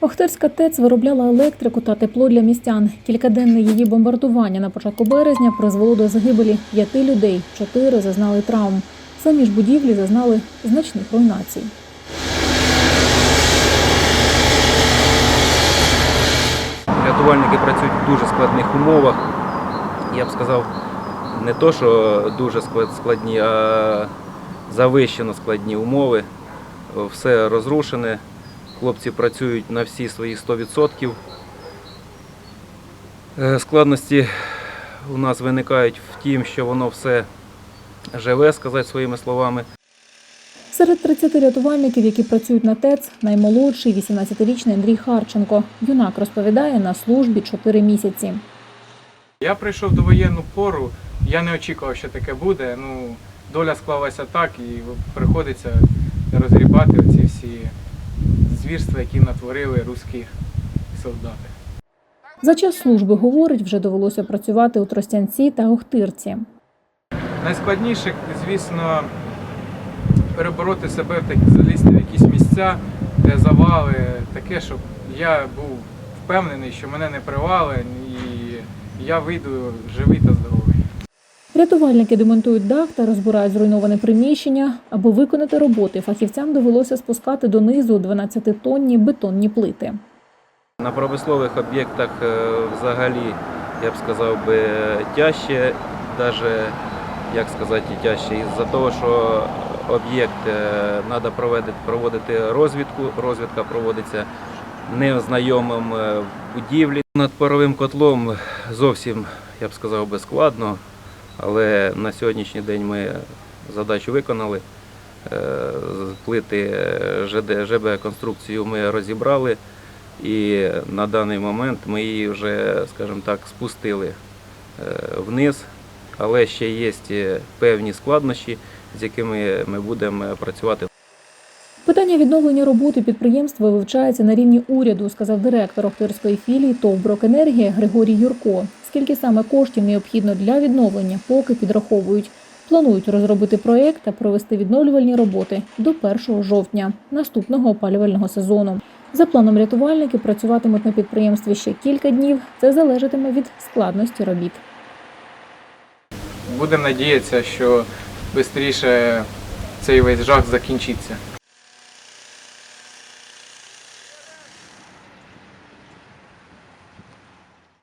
Охтирська ТЕЦ виробляла електрику та тепло для містян. Кількаденне її бомбардування на початку березня призвело до загибелі п'яти людей. Чотири зазнали травм. Самі ж будівлі зазнали значних руйнацій. Рятувальники працюють в дуже складних умовах. Я б сказав, не то, що дуже складні, а завищено складні умови. Все розрушене. Хлопці працюють на всі свої 100%. Е, Складності у нас виникають в тім, що воно все живе, сказати своїми словами. Серед 30 рятувальників, які працюють на ТЕЦ, наймолодший 18-річний Андрій Харченко. Юнак розповідає на службі 4 місяці. Я прийшов до воєнну пору, я не очікував, що таке буде. Ну, доля склалася так і приходиться розгрібати оці всі звірства, які натворили русські солдати. За час служби, говорить, вже довелося працювати у Тростянці та Охтирці. Найскладніше, звісно, перебороти себе залізти в якісь місця, де завали, таке, щоб я був впевнений, що мене не привали і я вийду живий та здоровий. Рятувальники демонтують дах та розбирають зруйноване приміщення. Аби виконати роботи, фахівцям довелося спускати донизу 12-тонні бетонні плити. На промислових об'єктах е, взагалі, я б сказав би, тяжче, навіть, як сказати, тяжче, із-за того, що об'єкт треба проводити, розвідку, розвідка проводиться незнайомим е, в будівлі. Над паровим котлом зовсім, я б сказав би, складно, але на сьогоднішній день ми задачу виконали. Е, Плити е, ЖБ-конструкцію ми розібрали. І на даний момент ми її вже, скажімо так, спустили е, вниз, але ще є певні складнощі, з якими ми будемо працювати. Питання відновлення роботи підприємства вивчається на рівні уряду, сказав директор Охтирської філії ТОВ «Брокенергія» Григорій Юрко. Скільки саме коштів необхідно для відновлення, поки підраховують. Планують розробити проєкт та провести відновлювальні роботи до 1 жовтня наступного опалювального сезону. За планом рятувальники працюватимуть на підприємстві ще кілька днів. Це залежатиме від складності робіт. Будемо надіятися, що швидше цей весь жах закінчиться.